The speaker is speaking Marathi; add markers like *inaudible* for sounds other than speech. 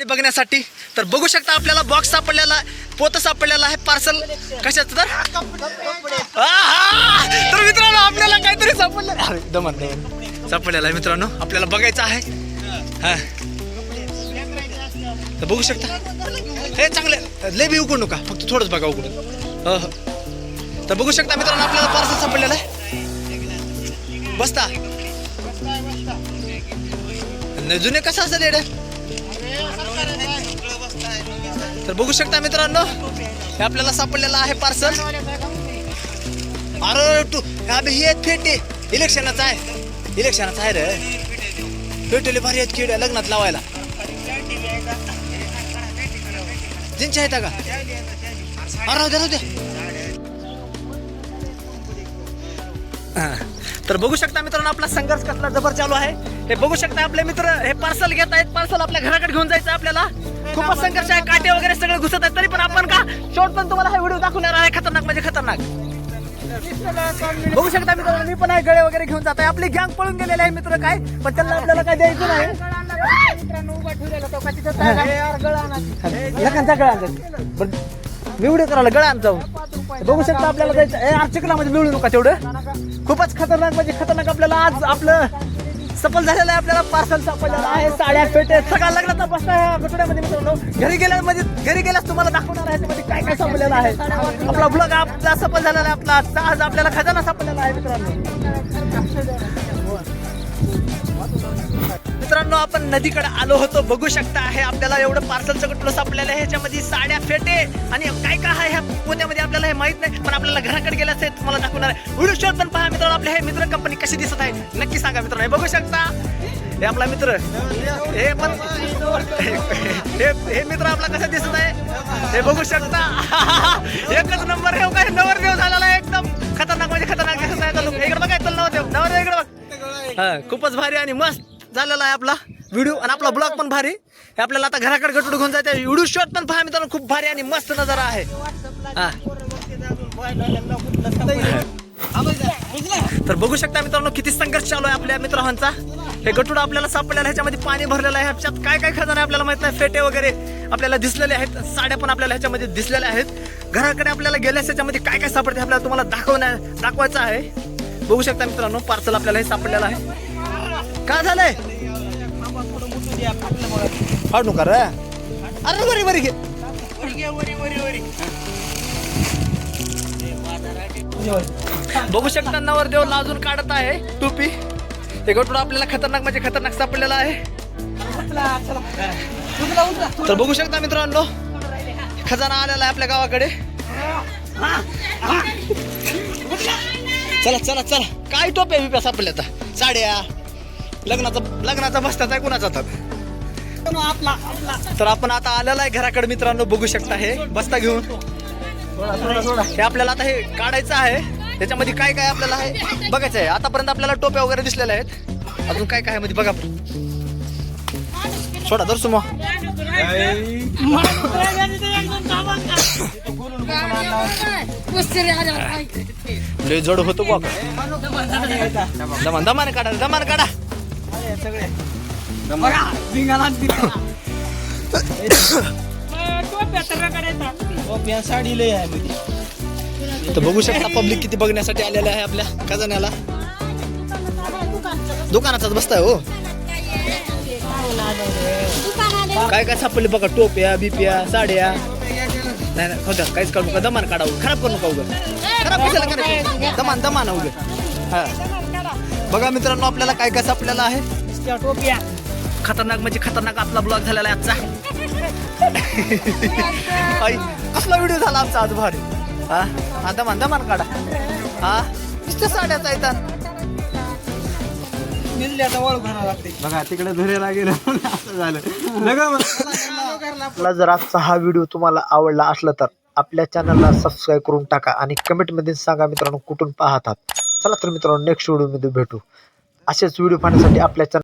आणि बघण्यासाठी. तर बघू शकता आपल्याला बॉक्स सापडलेला पोत सापडलेला आहे पार्सल कशाचं तर? तर मित्रांनो आपल्याला काहीतरी सापडलं. दमन सापडलेला आहे मित्रांनो. आपल्याला बघायचं आहे. हा. तर बघू शकता. हे चांगले लय बी उघडू नका. फक्त थोडंच बघा उघडून. हो हो. तर बघू शकता मित्रांनो आपल्याला पार्सल सापडलेलं आहे. बसता. जुने कसं असेल येडे? तर बघू शकता मित्रांनो हे आपल्याला सापडलेलं आहे पार्सल अरे तू अभि हे फेटे. इलेक्शनाचं आहे. इलेक्शनाचं आहे रे. फेटेले भारी आहेत किड लग्नात लावायला. जिंच्या आहेत का? अरे राहू द्या राहू तर बघू शकता मित्रांनो आपला संघर्ष कसला जबर चालू आहे. हे बघू शकता आपले मित्र हे पार्सल घेत आहेत. पार्सल आपल्या घराकडे घेऊन जायचं आपल्याला. खूपच संघर्ष आहे. काटे वगैरे सगळे घुसत आहेत. तरी पण आपण का? शॉर्ट पण तुम्हाला हा व्हिडिओ दाखवणार आहे. खतरनाक म्हणजे खतरनाक. बघू शकता मित्र मी पण आहे. गळे वगैरे घेऊन जात आहे. आपली गँग पळून गेलेले आहे मित्र काय? पण त्यांना आपल्याला काय द्यायचं नाही. लखांचा गळा आणतात. मी व्हिडिओ करायला गळा जाऊ. बघू शकता आपल्याला जायचं ए म्हणजे मिळू नका तेवढं. खूपच खतरनाक म्हणजे खतरनाक आपल्याला आज आपलं सफल झालेलं आहे आपल्याला पार्सल सापडलेलं आहे साड्या पेटे सगळा लग्नाचा बसला आहे गटुड्यामध्ये मित्रांनो. घरी गेल्या म्हणजे घरी गेल्यास तुम्हाला दाखवणार आहे त्यामध्ये काय काय सापडलेलं आहे. आपला ब्लॉग आपला सफल झालेला आहे आपला आज आपल्याला खजाना सापडलेला आहे मित्रांनो. मित्रांनो आपण नदीकडे आलो होतो. बघू शकता आहे आपल्याला एवढं पार्सलचं कटलं सापडलेलं आहे. ह्याच्यामध्ये साड्या फेटे आणि काय काय आहे ह्या पुण्यामध्ये आपल्याला हे माहीत नाही. पण आपल्याला घराकडे गेलं असेल तुम्हाला दाखवणार आहे. व्हिडिओ शॉट पण पहा मित्रांनो आपल्या हे मित्र कंपनी कशी दिसत आहे. नक्की सांगा मित्रांनो. हे बघू शकता. हे आपला मित्र. हे पण हे हे मित्र आपला कसा दिसत आहे? हे बघू शकता. *laughs* एकच नंबर हे हो काय? नवरदेव झालेला आहे एकदम. खतरनाक म्हणजे खतरनाक दिसत आहे इकडे बघा चल नवरदेव. नवरदेव इकडे बघ. खूपच भारी आणि मस्त. झालेला आहे आपला व्हिडिओ आणि आपला ब्लॉग पण भारी. हे आपल्याला आता घराकडे गटूड घेऊन जायचं व्हिडिओ शॉट पण पहा मित्रांनो खूप भारी आणि मस्त नजारा आहे. तर बघू शकता मित्रांनो किती संघर्ष चालू आहे आपल्या मित्रांचा हे गटूड आपल्याला सापडलेलं ह्याच्यामध्ये पाणी भरलेलं आहे. ह्याच्यात काय काय खजाना आहे आपल्याला माहीत नाही. फेटे वगैरे आपल्याला दिसलेले आहेत. साड्या पण आपल्याला ह्याच्यामध्ये दिसलेल्या आहेत. घराकडे आपल्याला गेल्यास ह्याच्यामध्ये काय काय सापडते आपल्याला तुम्हाला दाखवण्या दाखवायचं आहे. बघू शकता मित्रांनो पार्सल आपल्याला हे सापडलेलं आहे. काय झालंय? फाडू का रे. अरे बरी बरी घे. बघू शकता नवरदेव लाजून काढत आहे. टोपी. हे गटून आपल्याला खतरनाक म्हणजे खतरनाक सापडलेला आहे. तर बघू शकता मित्रांनो खजाना आलेला आहे आपल्या गावाकडे. चला चला चला. काय टोप्या बिप्या सापडल्या आता? साड्या. लग्नाचा लग्नाचा बसताच आहे कुणाचा आता तर आपण आता आलेला आहे घराकडे मित्रांनो बघू शकता हे. बस्ता घेऊन. हे आपल्याला आता हे काढायचं आहे. त्याच्यामध्ये काय काय आपल्याला आहे? बघायचं आहे. आतापर्यंत आपल्याला टोप्या वगैरे दिसलेल्या आहेत. अजून काय काय आहे मध्ये बघा सोडा धर सुमो. लय जड होतो बघ दमान दमान काढा दमान काढा. साडी लय आहे तर बघू शकता पब्लिक किती बघण्यासाठी आलेलं आहे आपल्या खजान्याला. दुकानाचाच बसताय हो. काय काय सापडले बघा टोप्या बिप्या साड्या. नाही नाही होत्या काहीच काढू नका. दमान काढा हो, खराब करू नका उगं. खराब कशाला करायचं? दमान दमान उगं. हा. बघा मित्रांनो आपल्याला काय काय सापडलेलं आहे? टोपिया. खतरनाक म्हणजे खतरनाक आपला ब्लॉग झालेला आहे आजचा. *laughs* आई कसला व्हिडिओ झाला आमचा आज भारी. हा? हा दमान दमान काढा. हा? नुसतं साड्याचा येतात बघा तिकडे धुरेला गेलं असं झालं. आपला जर आजचा हा व्हिडिओ तुम्हाला आवडला असला तर आपल्या चॅनलला सबस्क्राईब करून टाका आणि कमेंटमध्ये सांगा मित्रांनो कुठून पाहतात चला तर मित्रांनो नेक्स्ट व्हिडिओमध्ये भेटू. असेच व्हिडिओ पाहण्यासाठी आपल्या चॅनल